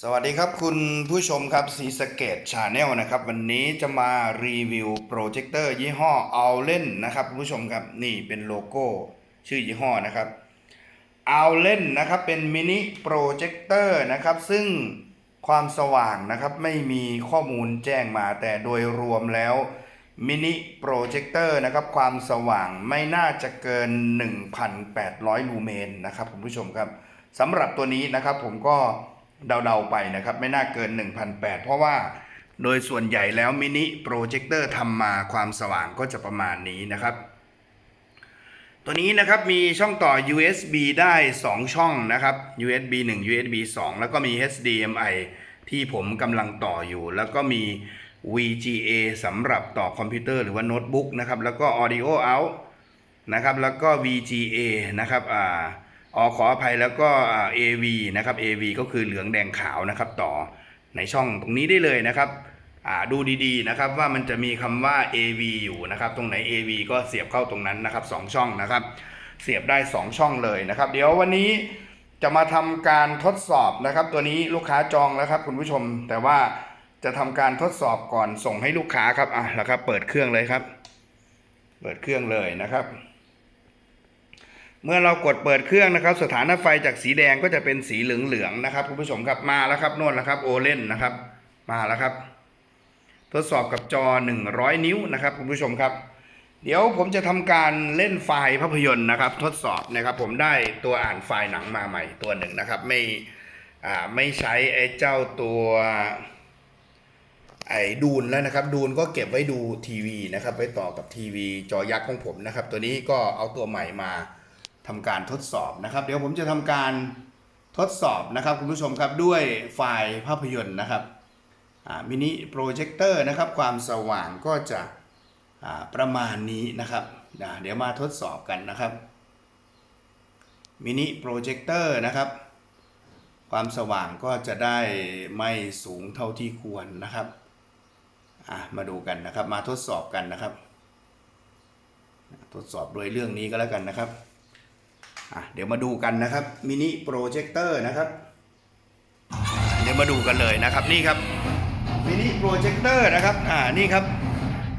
สวัสดีครับคุณผู้ชมครับสีสเกตชาแนลนะครับ วันนี้จะมารีวิวโปรเจคเตอร์ยี่ห้อเอาเล่นนะครับคุณผู้ชมครับนี่เป็นโลโก้ชื่อยี่ห้อนะครับเอาเล่นนะครับเป็นมินิโปรเจคเตอร์นะครับซึ่งความสว่างนะครับไม่มีข้อมูลแจ้งมาแต่โดยรวมแล้วมินิโปรเจคเตอร์นะครับความสว่างไม่น่าจะเกิน 1,800 ลูเมนนะครับคุณผู้ชมครับสำหรับตัวนี้นะครับผมก็ เดาๆไปนะครับ ไม่น่าเกิน 1,800 เพราะว่าโดยส่วนใหญ่แล้วมินิโปรเจคเตอร์ทำมาความสว่างก็จะประมาณนี้นะครับ ตัวนี้นะครับมีช่องต่อ USB ได้ 2 ช่องนะครับ USB 1 USB 2 แล้วก็มี HDMI ที่ผมกำลังต่ออยู่ แล้วก็มี VGA สำหรับต่อคอมพิวเตอร์หรือว่าโน้ตบุ๊กนะครับ แล้วก็ Audio Out นะครับ แล้วก็ VGA นะครับ อ่า ออขออภัยแล้วก็ AV นะครับ AV ก็คือเหลืองแดงขาวนะครับ ต่อในช่องตรงนี้ได้เลยนะครับดูดีๆนะครับว่ามันจะมีคำว่า AV อยู่นะครับ ตรงไหน AV ก็เสียบเข้าตรงนั้นนะครับสองช่องนะครับ เสียบได้ 2 ช่องเลยนะครับ เดี๋ยววันนี้จะมาทำการทดสอบนะครับ ตัวนี้ลูกค้าจองแล้วครับ คุณผู้ชม แต่ว่าจะทำการทดสอบก่อนส่งให้ลูกค้าครับอะแล้วครับเปิดเครื่องเลยครับ เปิดเครื่องเลยนะครับ เมื่อเรากดเปิดเครื่องนะครับ สถานะไฟจากสีแดงก็จะเป็นสีเหลืองๆนะครับคุณผู้ชมครับมาแล้วครับโน่นแล้วครับโอเล่นนะครับ มาแล้วครับ ทดสอบกับจอ 100 นิ้วนะครับคุณผู้ชมครับ เดี๋ยวผมจะทำการเล่นไฟล์ภาพยนตร์นะครับ ทดสอบนะครับ ผมได้ตัวอ่านไฟล์หนังมาใหม่ตัวหนึ่งนะครับ ไม่อ่าไม่ใช้ไอ้เจ้าตัวไอ้ดูนแล้วนะครับ ดูนก็เก็บไว้ดูทีวีนะครับไว้ต่อกับทีวีจอยักษ์ของผมนะครับ ตัวนี้ก็เอาตัวใหม่มา ทำการทดสอบนะครับ เดี๋ยวผมจะทำการทดสอบนะครับคุณผู้ชมครับด้วยไฟล์ภาพยนตร์นะครับมินิโปรเจคเตอร์นะครับความสว่างก็จะประมาณนี้นะครับเดี๋ยวมาทดสอบกันนะครับมินิโปรเจคเตอร์นะครับความสว่างก็จะได้ไม่สูงเท่าที่ควรนะครับมาดูกันนะครับมาทดสอบกันนะครับ ทดสอบโดยเรื่องนี้ก็แล้วกันนะครับ อะเดี๋ยวมาดูกันนะครับมินิโปรเจคเตอร์นะครับ เดี๋ยวมาดูกันเลยนะครับนี่ครับมินิโปรเจคเตอร์นะครับอ่านี่ครับ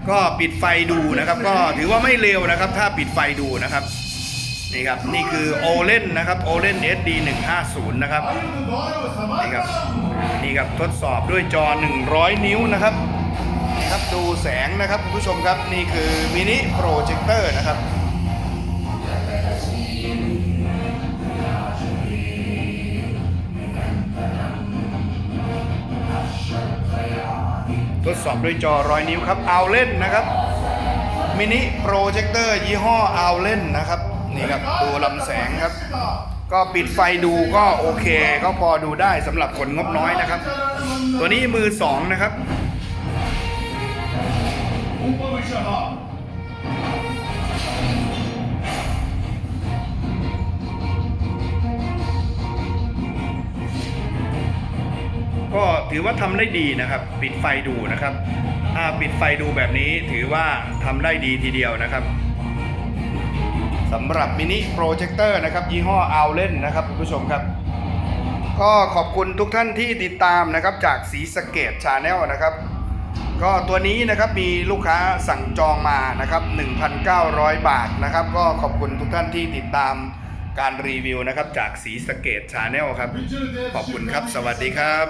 ก็ปิดไฟดูนะครับ ก็ถือว่าไม่เร็วนะครับ ถ้าปิดไฟดูนะครับนี่ครับนี่คือโอเลนนะครับโอเลน SD 150นะครับนี่ครับนี่ครับทดสอบด้วยจอ 100 นิ้วนะครับนี่ครับดูแสงนะครับคุณผู้ชมครับนี่คือมินิโปรเจคเตอร์นะครับ ทดสอบด้วยจอร้อยนิ้วครับเอาเล่นนะครับมินิโปรเจคเตอร์ยี่ห้อเอาเล่นนะครับนี่ครับตัวลำแสงครับ ก็ปิดไฟดูก็โอเค ก็พอดูได้สำหรับคนงบน้อยนะครับ ตัวนี้มือสองนะครับ ก็ถือว่าทำได้ดีนะครับ ปิดไฟดูนะครับถ้าปิดไฟดูแบบนี้ถือว่าทำได้ดีทีเดียวนะครับสำหรับมินิโปรเจคเตอร์นะครับยี่ห้อเอาเล่นนะครับคุณผู้ชมครับ ก็ขอบคุณทุกท่านที่ติดตามนะครับจากสีสเกตชาแนลนะครับก็ตัวนี้นะครับมีลูกค้าสั่งจองมานะครับ 1,900 บาทนะครับ ก็ขอบคุณทุกท่านที่ติดตามการรีวิวนะครับ จากสีสเกตชาแนลครับ ขอบคุณครับ สวัสดีครับ